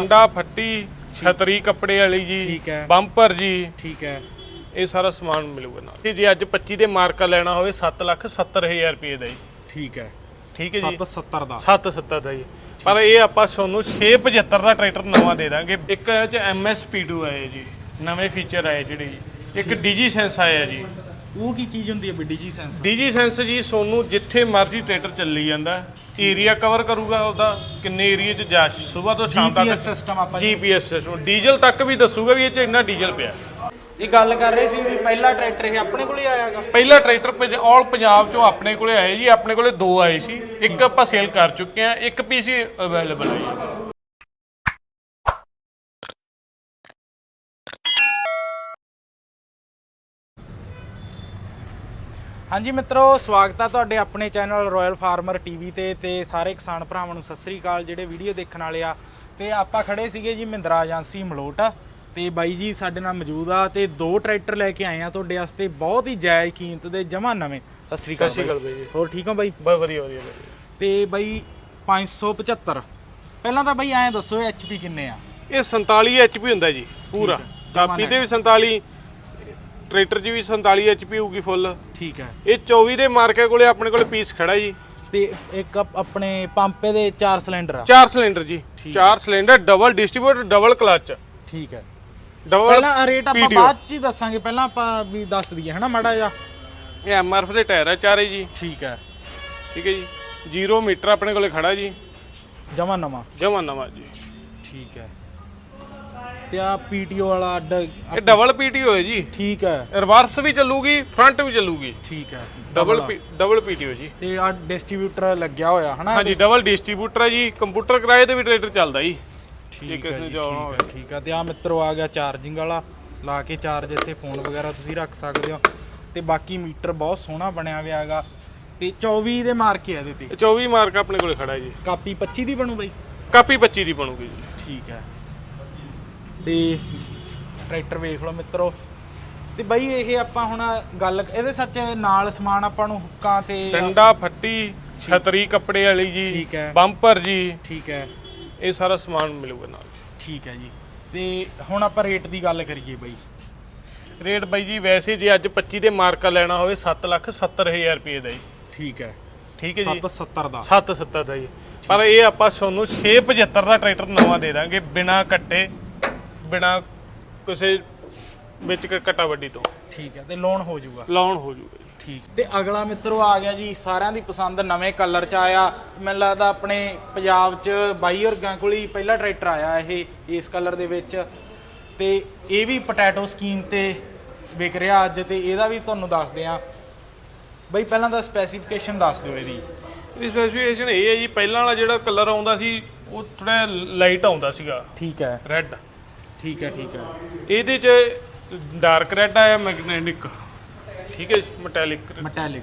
ਡੰਡਾ ਫੱਟੀ ਛਤਰੀ ਕੱਪੜੇ ਵਾਲੀ ਜੀ ਠੀਕ ਹੈ। ਬੰਪਰ ਜੀ। ਠੀਕ ਹੈ। ਇਹ ਸਾਰਾ ਸਮਾਨ ਮਿਲੂਗਾ ਨਾਲ। ਤੇ ਜੇ ਅੱਜ 25 ਦੇ ਮਾਰਕਾ ਲੈਣਾ ਹੋਵੇ 7 ਲੱਖ 70 ਹਜ਼ਾਰ ਰੁਪਏ ਦਾ ਜੀ। ਠੀਕ ਹੈ। ਠੀਕ ਹੈ ਜੀ? 770 ਦਾ। 770 ਦਾ ਜੀ। ਪਰ ਇਹ ਆਪਾਂ ਤੁਹਾਨੂੰ 675 ਦਾ ਟਰੈਕਟਰ ਨਵਾਂ ਦੇ ਦਾਂਗੇ। ਇੱਕ ਇਹ ਚ MSP2 ਆਏ ਜੀ। ਨਵੇਂ ਫੀਚਰ ਆਏ ਜਿਹੜੇ ਜੀ। ਇੱਕ ਡੀਜੀ ਸੈਂਸ ਆਇਆ ਜੀ। ਉਹ ਕੀ ਚੀਜ਼ ਹੁੰਦੀ ਹੈ ਬਿੱਡੀ ਜੀ ਸੈਂਸ ਡੀਜੀ ਸੈਂਸ ਜੀ ਸੋਨੂੰ ਜਿੱਥੇ ਮਰਜ਼ੀ ਟਰੈਕਟਰ ਚੱਲੀ ਜਾਂਦਾ ਏਰੀਆ ਕਵਰ ਕਰੂਗਾ ਉਹਦਾ ਕਿੰਨੇ ਏਰੀਆ ਚ ਜਾ ਸਵੇਰ ਤੋਂ ਸ਼ਾਮ ਤੱਕ ਜੀਪੀਐਸ ਸਿਸਟਮ ਆਪਾਂ ਜੀਪੀਐਸ ਸਿਸਟਮ ਡੀਜ਼ਲ ਤੱਕ ਵੀ ਦੱਸੂਗਾ ਵੀ ਇਹ ਚ ਇੰਨਾ ਡੀਜ਼ਲ ਪਿਆ। ਇਹ ਗੱਲ ਕਰ ਰਹੇ ਸੀ ਵੀ ਪਹਿਲਾ ਟਰੈਕਟਰ ਇਹ ਆਪਣੇ ਕੋਲੇ ਆਇਆਗਾ। ਪਹਿਲਾ ਟਰੈਕਟਰ ਆਲ ਪੰਜਾਬ ਚੋਂ ਆਪਣੇ ਕੋਲੇ ਆਏ ਜੀ ਆਪਣੇ ਕੋਲੇ ਦੋ ਆਏ ਸੀ ਇੱਕ ਆਪਾਂ ਸੇਲ ਕਰ ਚੁੱਕੇ ਆ ਇੱਕ ਪੀਸ ਹੀ ਅਵੇਲੇਬਲ ਹੈ ਜੀ। ਹਾਂਜੀ ਮਿੱਤਰੋ ਸਵਾਗਤ ਹੈ ਤੁਹਾਡੇ ਆਪਣੇ ਚੈਨਲ ਰਾਇਲ ਫਾਰਮਰ ਟੀਵੀ ਤੇ ਤੇ ਸਾਰੇ ਕਿਸਾਨ ਭਰਾਵਾਂ ਨੂੰ ਸਤਿ ਸ੍ਰੀ ਅਕਾਲ। ਜਿਹੜੇ ਵੀਡੀਓ ਦੇਖਣ ਵਾਲੇ ਆ ਤੇ ਆਪਾਂ ਖੜੇ ਸੀਗੇ ਜੀ ਮਹਿੰਦਰਾ ਏਜੰਸੀ ਮਲੋਟ। ਤੇ ਬਾਈ ਜੀ ਸਾਡੇ ਨਾਲ ਮੌਜੂਦ ਆ ਤੇ ਦੋ ਟਰੈਕਟਰ ਲੈ ਕੇ ਆਏ ਆ ਤੁਹਾਡੇ ਵਾਸਤੇ ਬਹੁਤ ਹੀ ਜਾਇਜ਼ ਕੀਮਤ ਦੇ ਜਮਾ ਨਵੇਂ। ਸਤਿ ਸ੍ਰੀ ਸਤਿ ਅਕਾਲ ਸ਼੍ਰੀ ਬਾਈ। ਅਕਾਲ ਬਾਈ ਜੀ। ਹੋਰ ਠੀਕ ਹੋ ਬਾਈ? ਬਹੁਤ ਵਧੀਆ ਵਧੀਆ ਵਧੀਆ ਤੇ ਬਾਈ 575 ਪਹਿਲਾਂ ਤਾਂ ਬਾਈ ਐਂ ਦੱਸੋ ਐਚਪੀ ਕਿੰਨੇ ਆ? ਇਹ 47 ਐਚਪੀ ਹੁੰਦਾ ਜੀ ਪੂਰਾ। ਠੀਕ ਹੈ, ਜਮਾਂ ਕਾਪੀ ਤੇ ਵੀ 47 ਟਰੈਕਟਰ 'ਚ ਵੀ 47 ਐਚਪੀ ਹੋਊਗੀ ਫੁੱਲ। ਠੀਕ ਹੈ। ਇਹ 24 ਦੇ ਮਾਰਕੇ ਕੋਲੇ ਆਪਣੇ ਕੋਲੇ ਪੀਸ ਖੜਾ ਜੀ। ਤੇ ਇੱਕ ਆਪਣੇ ਪੰਪੇ ਦੇ 4 ਸਿਲੰਡਰ ਆ। ਚਾਰ ਸਿਲੰਡਰ ਜੀ। ਠੀਕ। ਚਾਰ cylinder double distributor double clutch ਠੀਕ ਹੈ। ਡਬਲ ਪਹਿਲਾਂ ਰੇਟ ਆਪਾਂ ਬਾਅਦ ਚ ਹੀ ਦੱਸਾਂਗੇ। ਪਹਿਲਾਂ ਆਪਾਂ ਵੀ ਦੱਸ ਦਈਏ ਹਨਾ ਮਾੜਾ ਜਿਹਾ? ਇਹ ਐਮਆਰਐਫ ਦੇ ਟਾਇਰ ਆ ਚਾਰੇ ਜੀ। ਠੀਕ ਹੈ। ਠੀਕ ਹੈ ਜੀ। 0 ਮੀਟਰ ਆਪਣੇ ਕੋਲੇ ਖੜਾ ਜੀ। ਜਮਾ ਨਵਾਂ। ਜਮਾ ਨਵਾਂ ਜੀ। ਠੀਕ ਹੈ। ਤੇ ਆ ਪੀਟੀਓ ਵਾਲਾ ਅੱਡ ਇਹ ਡਬਲ ਪੀਟੀ ਹੋਏ ਜੀ। ਠੀਕ ਹੈ। ਰਿਵਰਸ ਵੀ ਚੱਲੂਗੀ ਫਰੰਟ ਵੀ ਚੱਲੂਗੀ। ਠੀਕ ਹੈ। ਡਬਲ। ਡਬਲ ਪੀਟੀਓ ਜੀ। ਤੇ ਆ ਡਿਸਟ੍ਰੀਬਿਊਟਰ ਲੱਗਿਆ ਹੋਇਆ ਹਨਾ ਹਾਂਜੀ ਡਬਲ ਡਿਸਟ੍ਰੀਬਿਊਟਰ ਹੈ ਜੀ। ਕੰਪਿਊਟਰ ਕਿਰਾਏ ਤੇ ਵੀ ਟਰੈਕਟਰ ਚੱਲਦਾ ਜੀ। ਠੀਕ ਹੈ ਜੀ, ਠੀਕ ਹੈ ਹੈ। ਤੇ ਆ ਮਿੱਤਰੋ ਆ ਗਿਆ ਚਾਰਜਿੰਗ ਵਾਲਾ। ਲਾ ਕੇ ਚਾਰਜ ਇੱਥੇ ਫੋਨ ਵਗੈਰਾ ਤੁਸੀਂ ਰੱਖ ਸਕਦੇ ਹੋ। ਤੇ ਬਾਕੀ ਮੀਟਰ ਬਹੁਤ ਸੋਹਣਾ ਬਣਿਆ ਹੋਇਆ ਹੈਗਾ। ਤੇ 24 ਦੇ ਮਾਰਕੇ ਆ ਇਹਦੇ ਤੇ। ਇਹ 24 ਮਾਰਕ ਆਪਣੇ ਕੋਲੇ ਖੜਾ ਜੀ। ਕਾਪੀ 25 ਦੀ ਬਣੂ ਬਾਈ? ਕਾਪੀ 25 ਦੀ ਬਣੂਗੀ ਜੀ। ਠੀਕ ਹੈ। ਤੇ ਟਰੈਕਟਰ ਵੇਖ ਲਓ ਮਿੱਤਰੋ। ਤੇ ਬਾਈ ਇਹ ਆਪਾਂ ਹੁਣ ਗੱਲ ਇਹਦੇ ਸੱਚ ਨਾਲ ਸਮਾਨ ਆਪਾਂ ਨੂੰ ਹੁੱਕਾਂ ਤੇ ਡੰਡਾ ਫੱਟੀ ਛਤਰੀ ਕੱਪੜੇ ਵਾਲੀ ਜੀ ਠੀਕ ਹੈ। ਬੰਪਰ ਜੀ। ਠੀਕ ਹੈ। ਇਹ ਸਾਰਾ ਸਮਾਨ ਮਿਲੂਗਾ ਨਾਲ। ਠੀਕ ਹੈ ਜੀ। ਤੇ ਹੁਣ ਆਪਾਂ ਰੇਟ ਦੀ ਗੱਲ ਕਰੀਏ ਬਾਈ। ਰੇਟ ਬਾਈ ਜੀ ਵੈਸੇ ਜੇ ਅੱਜ 25 ਦੇ ਮਾਰਕਾ ਲੈਣਾ ਹੋਵੇ 7 ਲੱਖ 70 ਹਜ਼ਾਰ ਰੁਪਏ ਦਾ ਜੀ। ਠੀਕ ਹੈ। ਠੀਕ ਹੈ ਜੀ। 770 ਦਾ। 770 ਦਾ ਜੀ। ਪਰ ਇਹ ਆਪਾਂ ਤੁਹਾਨੂੰ 675 ਦਾ ਟਰੈਕਟਰ ਨਵਾਂ ਦੇ ਦਾਂਗੇ ਬਿਨਾ ਕੱਟੇ। ਬਿਨਾ ਕਿਸੇ ਵਿੱਚ ਕ- ਕੱਟਾ ਵੱਡੀ ਤੋਂ। ਠੀਕ ਹੈ ਤੇ ਲੋਨ ਹੋ ਜਾਊਗਾ। ਲਾਉਣ ਹੋ ਜੂਗਾ ਠੀਕ ਤੇ ਅਗਲਾ ਮਿੱਤਰੋ ਆ ਗਿਆ ਜੀ ਸਾਰਿਆਂ ਦੀ ਪਸੰਦ ਨਵੇਂ ਕਲਰ ਚ ਆਇਆ। ਮੈਨੂੰ ਲੱਗਦਾ ਆਪਣੇ ਪੰਜਾਬ ਚ ਬਾਈ ਵਰਗਾਂ ਕੋਲ ਹੀ ਪਹਿਲਾ ਟਰੈਕਟਰ ਆਇਆ ਇਹ ਇਸ ਕਲਰ ਦੇ ਵਿੱਚ। ਤੇ ਇਹ ਵੀ ਪੋਟੈਟੋ ਸਕੀਮ ਤੇ ਵਿਕ ਰਿਹਾ ਅੱਜ ਤੇ ਇਹਦਾ ਵੀ ਤੁਹਾਨੂੰ ਦੱਸਦੇ ਆ ਬਈ ਪਹਿਲਾਂ ਤਾਂ ਸਪੈਸੀਫਿਕੇਸ਼ਨ ਦੱਸ ਦਿਓ ਇਹਦੀ। ਇਹਦੀ ਸਪੈਸੀਫਿਕੇਸ਼ਨ ਇਹ ਹੈ ਜੀ ਪਹਿਲਾਂ ਵਾਲਾ ਜਿਹੜਾ ਕਲਰ ਆਉਂਦਾ ਸੀ ਉਹ ਥੋੜਾ ਲਾਈਟ ਆਉਂਦਾ ਸੀਗਾ। ਠੀਕ ਹੈ। ਰੈੱਡ ਠੀਕ ਹੈ ਠੀਕ ਹੈ। ਇਹਦੇ ਚ ਡਾਰਕ ਰੈੱਡ ਆਇਆ ਮੈਗਨੈਟਿਕ ਠੀਕ ਹੈ ਮੈਟੈਲਿਕ ਮੈਟੈਲਿਕ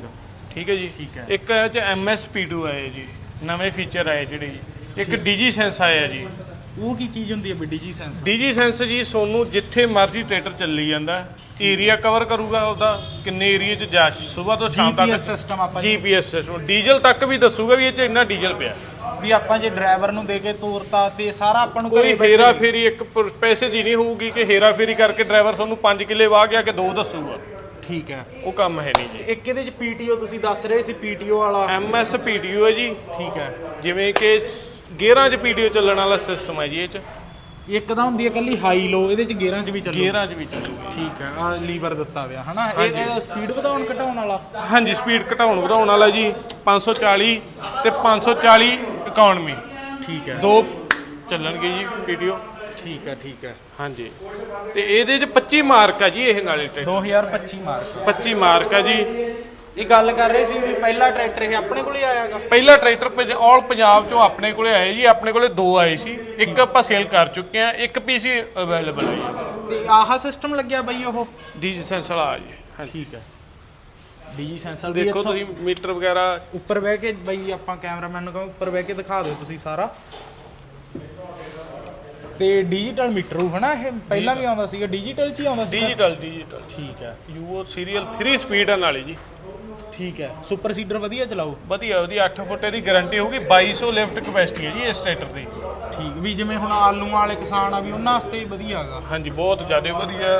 ਠੀਕ ਹੈ ਜੀ। ਠੀਕ ਹੈ। ਇੱਕ ਇਹ ਚ MSP2 ਆਏ ਜੀ ਨਵੇਂ ਫੀਚਰ ਆਏ ਜਿਹੜੇ ਜੀ। ਇੱਕ ਡੀਜੀ ਸੈਂਸ ਆਇਆ ਜੀ। ਉਹ ਕੀ ਚੀਜ਼ ਹੁੰਦੀ ਹੈ ਬਿੱਡੀ ਜੀ ਸੈਂਸ ਡੀਜੀ ਸੈਂਸ ਜੀ ਸੋਨੂੰ ਜਿੱਥੇ ਮਰਜ਼ੀ ਟਰੈਕਟਰ ਚੱਲੀ ਜਾਂਦਾ ਏਰੀਆ ਕਵਰ ਕਰੂਗਾ ਉਹਦਾ ਕਿੰਨੇ ਏਰੀਆ ਚ ਜਾ ਸਵੇਰ ਤੋਂ ਸ਼ਾਮ ਤੱਕ ਜੀਪੀਐਸ ਸਿਸਟਮ ਆਪਾਂ ਜੀ ਜੀਪੀਐਸ ਸਿਸਟਮ ਡੀਜ਼ਲ ਤੱਕ ਵੀ ਦੱਸੂਗਾ ਵੀ ਇਹ ਚ ਇੰਨਾ ਡੀਜ਼ਲ ਪਿਆ। ਵੀ ਆਪਾਂ ਜੇ ਡਰਾਈਵਰ ਨੂੰ ਦੇ ਕੇ ਤੋਰਤਾ ਤੇ ਸਾਰਾ ਆਪਾਂ ਨੂੰ ਕੋਈ ਘਰੇ ਬੈਠੇ ਹੇਰਾ ਫੇਰੀ ਇੱਕ ਪ- ਪੈਸੇ ਦੀ ਨਹੀਂ ਹੋਊਗੀ ਕਿ ਹੇਰਾ ਫੇਰੀ ਕਰਕੇ ਡਰਾਈਵਰ ਤੁਹਾਨੂੰ 5 ਕਿੱਲੇ ਵਾਹ ਗਿਆ ਕਿ ਦੋ ਦੱਸੂਗਾ। ਠੀਕ ਹੈ। ਉਹ ਕੰਮ ਹੈ ਨਹੀਂ ਜੀ। ਇੱਕ ਇਹਦੇ ਚ ਪੀਟੀਓ ਤੁਸੀਂ ਦੱਸ ਰਹੇ ਸੀ ਪੀਟੀਓ ਵਾਲਾ। MSPTU ਹੈ ਜੀ। ਠੀਕ ਹੈ। ਜਿਵੇਂ ਕਿ ਗੇਅਰਾਂ 'ਚ ਪੀਡੀਓ ਚੱਲਣ ਵਾਲਾ ਸਿਸਟਮ ਹੈ ਜੀ ਇਹ 'ਚ। ਇੱਕ ਤਾਂ ਹੁੰਦੀ ਹੈ ਕੱਲੀ ਹਾਈ ਲੋ ਇਹਦੇ ਚ ਗੇਅਰਾਂ ਚ ਵੀ ਚੱਲੂ। ਗੇਅਰਾਂ 'ਚ ਵੀ ਚੱਲੂਗੀ ਠੀਕ ਹੈ ਆ ਲੀਵਰ ਦਿੱਤਾ ਹੋਇਆ ਹਨਾ? ਇਹ ਇਹਦਾ ਸਪੀਡ ਵਧਾਉਣ ਘਟਾਉਣ ਵਾਲਾ? ਹਾਂਜੀ ਸਪੀਡ ਘਟਾਉਣ ਵਧਾਉਣ ਵਾਲਾ ਜੀ। 540 ਤੇ 540 ਇਕਨੋਮੀ ਠੀਕ ਹੈ। ਦੋ ਚੱਲਣਗੇ ਜੀ ਪੀਡੀਓ ਠੀਕ ਹੈ ਠੀਕ ਹੈ। ਹਾਂਜੀ। ਤੇ ਇਹਦੇ 'ਚ 25 ਮਾਰਕ ਆ ਜੀ ਇਹ ਨਾਲੇ ਟਰੈਕਟਰ। 2025 ਮਾਰਚ 25 ਮਾਰਕ ਆ। ਜੀ। ਇਹ ਗੱਲ ਕਰ ਰਹੇ ਸੀ ਵੀ ਪਹਿਲਾ ਟਰੈਕਟਰ ਇਹ ਆਪਣੇ ਕੋਲੇ ਆਇਆਗਾ ਪਹਿਲਾ ਟਰੈਕਟਰ ਆਲ ਪੰਜਾਬ ਚੋਂ ਆਪਣੇ ਕੋਲੇ ਆਏ ਜੀ ਆਪਣੇ ਕੋਲੇ ਦੋ ਆਏ ਸੀ। ਇੱਕ ਆਪਾਂ ਸੇਲ ਕਰ ਚੁੱਕੇ ਆ ਇੱਕ ਪੀਸ ਹੀ ਅਵੇਲੇਬਲ ਹੈ ਜੀ। ਤੇ ਆਹ ਸਿਸਟਮ ਲੱਗਿਆ ਬਾਈ ਉਹ? ਡੀਜੀ ਸੈਂਸ ਵਾਲਾ ਆ ਜੀ ਹਾਂਜੀ। ਠੀਕ ਹੈ। ਡੀਜੀ ਸੈਂਸਰ ਵੀ ਦੇਖੋ ਇੱਥੋਂ ਤੁਸੀਂ ਮੀਟਰ ਵਗੈਰਾ। ਉੱਪਰ ਬਹਿ ਕੇ ਬਈ ਆਪਾਂ ਕੈਮਰਾਮੈਨ ਨੂੰ ਕਹੋ ਉੱਪਰ ਬਹਿ ਕੇ ਦਿਖਾ ਦਿਓ ਤੁਸੀਂ ਸਾਰਾ। ਤੇ ਡਿਜੀਟਲ ਮੀਟਰ ਉਹ ਹਨਾ ਇਹ? ਪਹਿਲਾਂ ਵੀ ਆਉਂਦਾ ਸੀਗਾ ਡਿਜੀਟਲ ਚ ਹੀ ਆਉਂਦਾ ਸੀਗਾ? ਡਿਜੀਟਲ ਡਿਜੀਟਲ ਠੀਕ ਹੈ। ਯੂਓ ਸੀਰੀਅਲ 3 ਸਪੀਡ ਨਾਲੇ ਜੀ। ਠੀਕ ਹੈ। ਸੁਪਰ ਸੀਡਰ ਵਧੀਆ ਚਲਾਓ। ਵਧੀਆ ਉਹਦੀ 8 ਫੁੱਟ ਦੀ ਗਾਰੰਟੀ ਹੋਊਗੀ 2200 ਲਿਫਟ ਕਪੈਸਿਟੀ ਹੈ ਜੀ ਇਸ ਟਰੈਕਟਰ ਦੀ। ਠੀਕ ਵੀ ਜਿਵੇਂ ਹੁਣ ਆਲੂਆਂ ਵਾਲੇ ਕਿਸਾਨ ਆ ਵੀ ਉਹਨਾਂ ਵਾਸਤੇ ਵੀ ਵਧੀਆ ਹੈਗਾ। ਹਾਂਜੀ ਬਹੁਤ ਜ਼ਿਆਦਾ ਵਧੀਆ।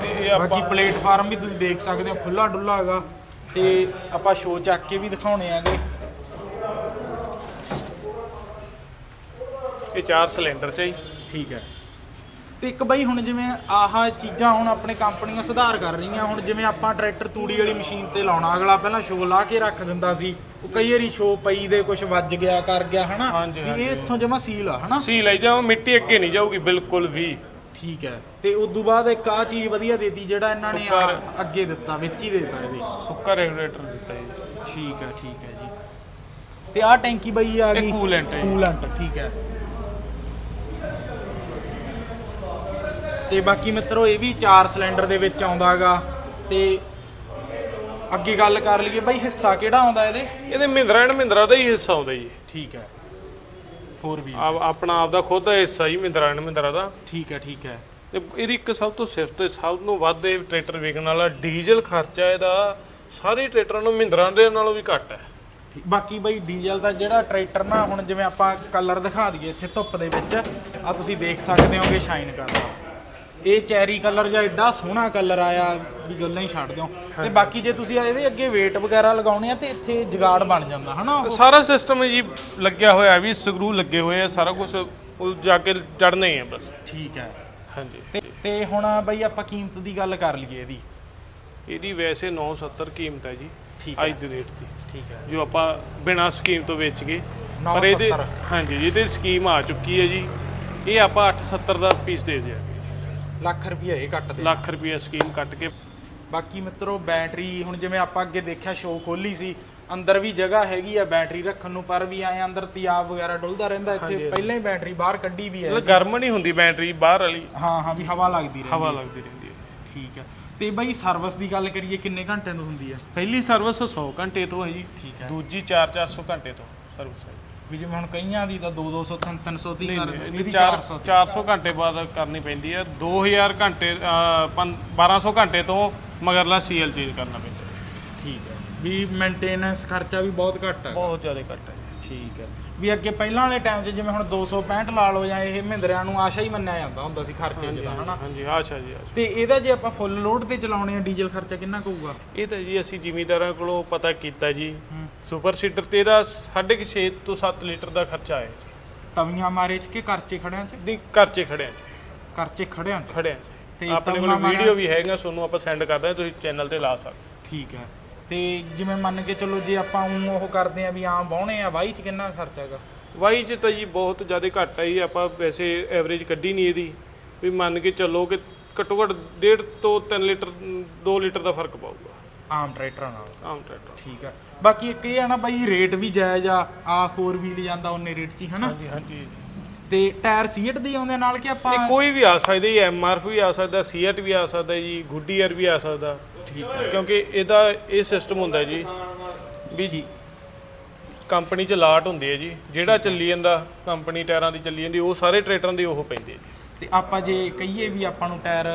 ਤੇ ਇਹ ਬਾਕੀ ਆਪਾਂ ਪਲੇਟਫਾਰਮ ਵੀ ਤੁਸੀਂ ਦੇਖ ਸਕਦੇ ਹੋ ਖੁੱਲਾ ਡੁੱਲਾ ਹੈਗਾ। ਤੇ ਆਪਾਂ ਸ਼ੋਅ ਚੱਕ ਕੇ ਵੀ ਦਿਖਾਉਣੇ ਆਗੇ। ਇਹ ਚਾਰ ਸਿਲੰਡਰ ਚ ਹੈ ਜੀ। ਠੀਕ ਹੈ। ਤੇ ਇੱਕ ਬਈ ਹੁਣ ਜਿਵੇਂ ਆਹ ਚੀਜ਼ਾਂ ਹੁਣ ਆਪਣੇ ਕੰਪਨੀਆਂ ਸੁਧਾਰ ਕਰ ਰਹੀਆਂ ਹੁਣ ਜਿਵੇਂ ਆਪਾਂ ਟਰੈਕਟਰ ਤੂੜੀ ਵਾਲੀ ਮਸ਼ੀਨ ਤੇ ਲਾਉਣਾ ਅਗਲਾ ਪਹਿਲਾਂ ਸ਼ੋਅ ਲਾ ਕੇ ਰੱਖ ਦਿੰਦਾ ਸੀ। ਉਹ ਕਈ ਵਾਰੀ ਸ਼ੋਅ ਪਈ ਦੇ ਕੁਝ ਵੱਜ ਗਿਆ ਕਰ ਗਿਆ ਹਨਾ? ਹਾਂਜੀ, ਵੀ ਹਾਂਜੀ। ਇਹ ਇੱਥੋਂ ਜਮਾ ਸੀਲ ਆ ਹਨਾ? ਸੀ ਲਈ ਜਾਓ ਮਿੱਟੀ ਅੱਗੇ ਨਹੀਂ ਜਾਊਗੀ ਬਿਲਕੁਲ ਵੀ। ਠੀਕ ਹੈ। ਤੇ ਉਸ ਤੋਂ ਬਾਅਦ ਇੱਕ ਆ ਚੀਜ਼ ਵਧੀਆ ਦੇਤੀ ਜਿਹੜਾ ਇਹਨਾਂ ਨੇ ਸੁੱਕਾ ਅੱਗੇ ਦਿੱਤਾ ਵਿੱਚ ਹੀ ਦੇਤਾ ਇਹਦੇ। ਸੁੱਕਾ ਰੈਗੂਲੇਟਰ ਦਿੱਤਾ ਜੀ। ਠੀਕ ਹੈ ਠੀਕ ਹੈ ਜੀ। ਤੇ ਆਹ ਟੈਂਕੀ ਬਈ ਆ ਇਹ ਗਈ। coolant ਹੈ ਜੀ। ਕੂਲੈਂਟ ਠੀਕ ਹੈ। ਤੇ ਬਾਕੀ ਮਿੱਤਰੋ ਇਹ ਵੀ 4 ਸਿਲੰਡਰ ਦੇ ਵਿੱਚ ਆਉਂਦਾਗਾ। ਤੇ ਅੱਗੇ ਗੱਲ ਕਰ ਲਈਏ ਬਈ ਹਿੱਸਾ ਕਿਹੜਾ ਆਉਂਦਾ ਇਹਦੇ? ਇਹਦੇ ਮਹਿੰਦਰਾ ਐਂਡ ਮਹਿੰਦਰਾ ਦਾ ਹੀ ਹਿੱਸਾ ਆਉਂਦਾ ਜੀ। ਠੀਕ ਹੈ। 4 ਵੀ ਆਪ ਆਪਣਾ ਆਪ ਦਾ ਖੁਦ ਦਾ ਹਿੱਸਾ ਜੀ ਮਹਿੰਦਰਾ ਐਂਡ ਮਹਿੰਦਰਾ ਦਾ। ਠੀਕ ਹੈ ਠੀਕ ਹੈ। ਤੇ ਇਹਦੀ ਇੱਕ ਸਭ ਤੋਂ ਸਿਫਤ ਸਭ ਤੋਂ ਵੱਧ ਇਹ ਟਰੈਕਟਰ ਵੇਚਣ ਵਾਲਾ ਡੀਜ਼ਲ ਖਰਚਾ ਇਹਦਾ ਸਾਰੇ ਟਰੈਕਟਰਾਂ ਨੂੰ ਮਹਿੰਦਰਾ ਦੇ ਨਾਲੋਂ ਵੀ ਘੱਟ ਹੈ। ਠੀਕ- ਬਾਕੀ ਬਈ ਡੀਜ਼ਲ ਦਾ ਜਿਹੜਾ ਟਰੈਕਟਰ ਨਾ ਹੁਣ ਜਿਵੇਂ ਆਪਾਂ ਕਲਰ ਦਿਖਾ ਦਈਏ ਇੱਥੇ ਧੁੱਪ ਦੇ ਵਿੱਚ ਆ ਤੁਸੀਂ ਦੇਖ ਸਕਦੇ ਹੋਗੇ ਸ਼ਾਈਨ ਕਰਦਾ। ਇਹ ਚੈਰੀ ਕਲਰ ਜਾਂ ਐਡਾ ਸੋਹਣਾ ਕਲਰ ਆਇਆ ਵੀ ਗੱਲਾਂ ਹੀ ਛੱਡ ਦਿਓ। ਤੇ ਬਾਕੀ ਜੇ ਤੁਸੀਂ ਇਹਦੇ ਅੱਗੇ weight ਵਗੈਰਾ ਲਗਾਉਣੇ ਆ ਤੇ ਇੱਥੇ ਜਗਾੜ ਬਣ ਜਾਂਦਾ ਹਨਾ? ਸਾਰਾ ਸਿਸਟਮ ਜੀ ਲੱਗਿਆ ਹੋਇਆ ਵੀ ਸਕਰੂ ਲੱਗੇ ਹੋਏ ਆ ਸਾਰਾ ਕੁਝ ਉਹ ਜਾ ਕੇ ਚੜਨਾ ਹੀ ਹੈ ਬਸ। ਠੀਕ ਹੈ। ਹਾਂਜੀ। ਤੇ ਤੇ ਹੁਣ ਬਈ ਆਪਾਂ ਕੀਮਤ ਦੀ ਗੱਲ ਕਰ ਲਈਏ ਇਹਦੀ। ਇਹਦੀ ਵੈਸੇ 970 ਕੀਮਤ ਹੈ ਜੀ ਠੀਕ ਹੈ। ਅੱਜ ਦੀ ਰੇਟ ਦੀ। ਠੀਕ ਹੈ। ਜੋ ਆਪਾਂ ਬਿਨਾਂ ਸਕੀਮ ਤੋਂ ਵੇਚ ਗਏ। ਪਰ ਇਹਦੇ 970 ਹਾਂਜੀ ਜਿਹਦੇ ਸਕੀਮ ਆ ਚੁੱਕੀ ਹੈ ਜੀ। ਇਹ ਆਪਾਂ 870 ਦਾ ਪੀਸ ਦੇ ਦਿਆਂਗੇ। ਲੱਖ ਰੁਪਏ ਇਹ ਕੱਟ ਲੱਖ ਰੁਪਏ ਸਕੀਮ ਕੱਟ ਕੇ। ਬਾਕੀ ਮਿੱਤਰੋ ਬੈਟਰੀ ਹੁਣ ਜਿਵੇਂ ਆਪਾਂ ਅੱਗੇ ਦੇਖਿਆ ਸ਼ੋਅ ਖੋਲੀ ਸੀ ਅੰਦਰ ਵੀ ਜਗ੍ਹਾ ਹੈਗੀ ਆ ਬੈਟਰੀ ਰੱਖਣ ਨੂੰ ਪਰ ਵੀ ਆਏ ਅੰਦਰ ਤਿਆਬ ਵਗੈਰਾ ਡੁੱਲਦਾ ਰਹਿੰਦਾ ਇੱਥੇ। ਪਹਿਲਾਂ ਹੀ ਬੈਟਰੀ ਬਾਹਰ ਕੱਢੀ ਵੀ ਹੈ ਮਤਲਬ ਗਰਮ ਨਹੀਂ ਹੁੰਦੀ ਬੈਟਰੀ ਬਾਹਰ ਵਾਲੀ। ਹਾਂ ਹਾਂ ਵੀ ਹਵਾ ਲੱਗਦੀ ਰਹਿੰਦੀ ਹਵਾ। ਲੱਗਦੀ ਰਹਿੰਦੀ ਹੈ। ਠੀਕ ਹੈ। ਤੇ ਬਈ ਸਰਵਿਸ ਦੀ ਗੱਲ ਕਰੀਏ ਕਿੰਨੇ ਘੰਟਿਆਂ ਤੋਂ ਹੁੰਦੀ ਹੈ? ਪਹਿਲੀ ਸਰਵਿਸ 100 ਘੰਟੇ ਤੋਂ ਹੈ ਜੀ। ਠੀਕ ਹੈ। ਦੂਜੀ 4-400 ਘੰਟੇ ਤੋਂ ਸਰਵਿਸ ਹੈ ਵੀ ਜਿਵੇਂ ਹੁਣ ਕਈਆਂ ਦੀ ਤਾਂ 2 200 300 ਦੀ ਨਹੀਂ, ਕਰ ਨਹੀਂ, ਇਹਦੀ ਚਾਰ- 400 ਦੀ। 400 ਘੰਟੇ ਬਾਅਦ ਕਰਨੀ ਪੈਂਦੀ ਹੈ 2000 ਘੰਟੇ ਅਹ, ਪੰ- 1200 ਘੰਟੇ ਤੋਂ ਮਗਰਲਾ ਸੀਐਲ ਚੇਂਜ ਕਰਨਾ ਪੈਂਦਾ। ਠੀਕ ਹੈ। ਵੀ ਮੇਨਟੇਨੈਂਸ ਖਰਚਾ ਵੀ ਬਹੁਤ ਘੱਟ ਹੈ ਬਹੁਤ ਜ਼ਿਆਦਾ ਘੱਟ ਹੈ। ਠੀਕ ਹੈ। ਵੀ ਅੱਗੇ ਪਹਿਲਾਂ ਵਾਲੇ ਟਾਈਮ 'ਚ ਜਿਵੇਂ ਹੁਣ 265 ਲਾ ਲਓ ਜਾਂ ਇਹ ਮਹਿੰਦਰਿਆਂ ਨੂੰ ਆਸ਼ਾ ਹੀ ਮੰਨਿਆ ਜਾਂਦਾ ਹੁੰਦਾ ਸੀ ਖਰਚੇ ਤਾਂ ਹਨਾ? ਹਾਂਜੀ ਆਸ਼ਾ ਜੀ ਆਸ਼ਾ। ਤੇ ਇਹਦਾ ਜੇ ਆਪਾਂ ਫੁੱਲ ਲੋਡ ਤੇ ਚਲਾਉਣੇ ਆ ਡੀਜ਼ਲ ਖਰਚਾ ਕਿੰਨਾ ਕੁ ਹੋਊਗਾ? ਇਹ ਤਾਂ ਜੀ ਅਸੀਂ ਜ਼ਿਮੀਂਦਾਰਾਂ ਕੋਲੋਂ ਪਤਾ ਕੀਤਾ ਜੀ। ਸੁਪਰ ਸੀਡਰ ਤੇ ਇਹਦਾ 6.5 ਤੋਂ 7 ਲੀਟਰ ਦਾ ਖਰਚਾ ਹੈ ਤਵੀਆਂ ਮਾਰੇ 'ਚ ਕਿ ਕਰਚੇ ਖੜਿਆਂ 'ਚ? ਨਹੀਂ ਘਰ 'ਚ ਖੜਿਆ ਜੀ ਕਰਚੇ ਖੜਿਆਂ 'ਚ? ਖੜਿਆ ਤੇ ਆਪਣੇ ਤਵੀਆਂ ਕੋਲ ਮਾਰਿਆ- ਵੀਡੀਓ ਵੀ ਹੈਗਾ ਤੁਹਾਨੂੰ ਆਪਾਂ ਸੈਂਡ ਕਰ ਦਾਂਗੇ ਤੁਸੀਂ ਚੈਨਲ ਤੇ ਲਾ ਸਕਦੇ। ਠੀਕ ਹੈ। ਤੇ ਜਿਵੇਂ ਮੰਨ ਕੇ ਚੱਲੋ ਜੇ ਆਪਾਂ ਊਂ ਉਹ ਕਰਦੇ ਆ ਵੀ ਆਮ ਵਾਹੁਣੇ ਆ ਵਾਈ 'ਚ ਕਿੰਨਾ ਖਰਚਾ ਹੈਗਾ? ਵਾਈ ਚ ਤਾਂ ਜੀ ਬਹੁਤ ਜ਼ਿਆਦਾ ਘੱਟ ਹੈ ਜੀ ਆਪਾਂ ਵੈਸੇ ਐਵਰੇਜ ਕੱਢੀ ਨਹੀਂ ਇਹਦੀ। ਵੀ ਮੰਨ ਕੇ ਚੱਲੋ ਕਿ ਘੱਟੋ ਘੱਟ 1.5 ਤੋਂ 3 ਲੀਟਰ 2 ਲੀਟਰ ਦਾ ਫ਼ਰਕ ਪਾਊਗਾ। ਆਮ ਟਰੈਕਟਰਾਂ ਨਾਲ। ਆਮ ਟਰੈਕਟਰ ਠੀਕ ਹੈ ਬਾਕੀ ਇੱਕ ਇਹ ਆ ਨਾ ਬਾਈ ਰੇਟ ਵੀ ਜਾਇਜ਼ ਆ ਆ 4 ਵੀਲ ਜਾਂਦਾ ਉਹਨੇ ਰੇਟ 'ਚ ਹੀ ਹਨਾ? ਹਾਂਜੀ ਹਾਂਜੀ। ਤੇ ਟਾਇਰ ਸੀਟ ਦੇ ਆਉਂਦੇ ਨਾਲ ਕਿ ਆਪਾਂ ਕੋਈ ਵੀ ਆ ਸਕਦਾ ਜੀ ਐਮਆਰਐਫ ਵੀ ਆ ਸਕਦਾ ਸੀਐਟ ਵੀ ਆ ਸਕਦਾ ਜੀ ਗੁੱਡੀਅਰ ਵੀ ਆ ਸਕਦਾ। ਠੀਕ ਹੈ ਕਿਉਂਕਿ ਇਹਦਾ ਇਹ ਸਿਸਟਮ ਹੁੰਦਾ ਜੀ ਵੀ ਕੰਪਨੀ ਚ ਲਾਟ ਹੁੰਦੀ ਹੈ ਜੀ ਜਿਹੜਾ ਚੱਲੀ ਜਾਂਦਾ ਕੰਪਨੀ ਟਾਇਰਾਂ ਦੀ ਚੱਲੀ ਜਾਂਦੀ ਉਹ ਸਾਰੇ ਟਰੈਕਟਰਾਂ ਦੇ ਉਹ ਪੈਂਦੇ ਜੀ। ਤੇ ਆਪਾਂ ਜੇ ਕਹੀਏ ਵੀ ਆਪਾਂ ਨੂੰ ਟਾਇਰ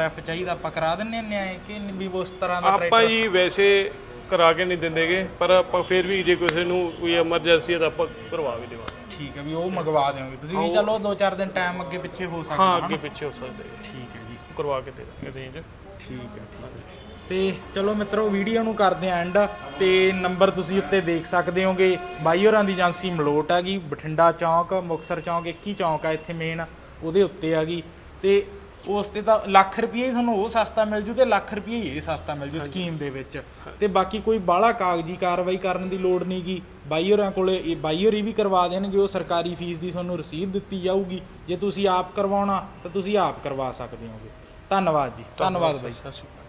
ਐਫ ਚਾਹੀਦਾ ਆਪਾਂ ਕਰਾ ਦਿੰਨੇ ਹੁੰਨੇ ਆ ਕਿ ਵੀ ਉਸ ਤਰ੍ਹਾਂ ਦਾ ਆਪਾਂ ਜੀ ਵੈਸੇ ਕਰਾ ਕੇ ਨਹੀਂ ਦਿੰਦੇਗੇ ਪਰ ਆਪਾਂ ਫਿਰ ਵੀ ਜੇ ਕਿਸੇ ਨੂੰ ਕੋਈ ਐਮਰਜੈਂਸੀ ਹੈ ਤਾਂ ਆਪਾਂ ਕਰਵਾ ਵੀ ਦੇਵਾਂਗੇ। ਠੀਕ ਹੈ ਵੀ ਉਹ ਮੰਗਵਾ ਦਿਓਗੇ। ਤੁਸੀਂ ਵੀ ਚਲੋ 2-4 ਦਿਨ ਟਾਈਮ ਅੱਗੇ ਪਿੱਛੇ ਹੋ ਸਕਦਾ ਹਾਂ ਅੱਗੇ ਪਿੱਛੇ ਹੋ ਸਕਦਾ। ਠੀਕ ਹੈ ਜੀ। ਕਰਵਾ ਕੇ ਦੇ ਦਾਂਗੇ ਰੇਂਜ ਠੀਕ ਹੈ ਠੀਕ ਹੈ। ਤੇ ਚਲੋ ਮਿੱਤਰੋ ਵੀਡੀਓ ਨੂੰ ਕਰਦੇ ਆਂ ਐਂਡ ਤੇ ਨੰਬਰ ਤੁਸੀਂ ਉੱਤੇ ਦੇਖ ਸਕਦੇ ਹੋਗੇ। ਬਾਈ ਹੋਰਾਂ ਦੀ ਏਜੰਸੀ ਮਲੋਟ ਹੈਗੀ ਬਠਿੰਡਾ ਚੌਂਕ ਮੁਕਸਰ ਚੌਂਕ ਇੱਕ ਹੀ ਚੌਂਕ ਆ ਇੱਥੇ ਮੇਨ ਉਹਦੇ ਉੱਤੇ ਹੈਗੀ ਤੇ ਉਸ ਤੇ ਤਾਂ ਲੱਖ ਰੁਪਏ ਹੀ ਤੁਹਾਨੂੰ ਉਹ ਸਸਤਾ ਮਿਲ ਜੂ ਤੇ ਲੱਖ ਰੁਪਏ ਹੀ ਇਹ ਸਸਤਾ ਮਿਲ ਜੂ ਸਕੀਮ ਦੇ ਵਿੱਚ। ਤੇ ਬਾਕੀ ਕੋਈ ਬਾਹਲਾ ਕਾਗਜ਼ੀ ਕਾਰਵਾਈ ਕਰਨ ਦੀ ਲੋੜ ਨਹੀਂਗੀ ਬਾਈ ਹੋਰਾਂ ਕੋਲੇ ਇਹ ਬਾਈ ਹੋਰੀ ਵੀ ਕਰਵਾ ਦੇਣਗੇ ਉਹ ਸਰਕਾਰੀ ਫੀਸ ਦੀ ਤੁਹਾਨੂੰ ਰਸੀਦ ਦਿੱਤੀ ਜਾਊਗੀ। ਜੇ ਤੁਸੀਂ ਆਪ ਕਰਵਾਉਣਾ ਤਾਂ ਤੁਸੀਂ ਆਪ ਕਰਵਾ ਸਕਦੇ ਹੋਗੇ। ਧੰਨਵਾਦ ਜੀ ਧੰਨਵਾਦ ਬਾਈ। ਸਤਿ ਸ਼੍ਰੀ ਅਕਾਲ।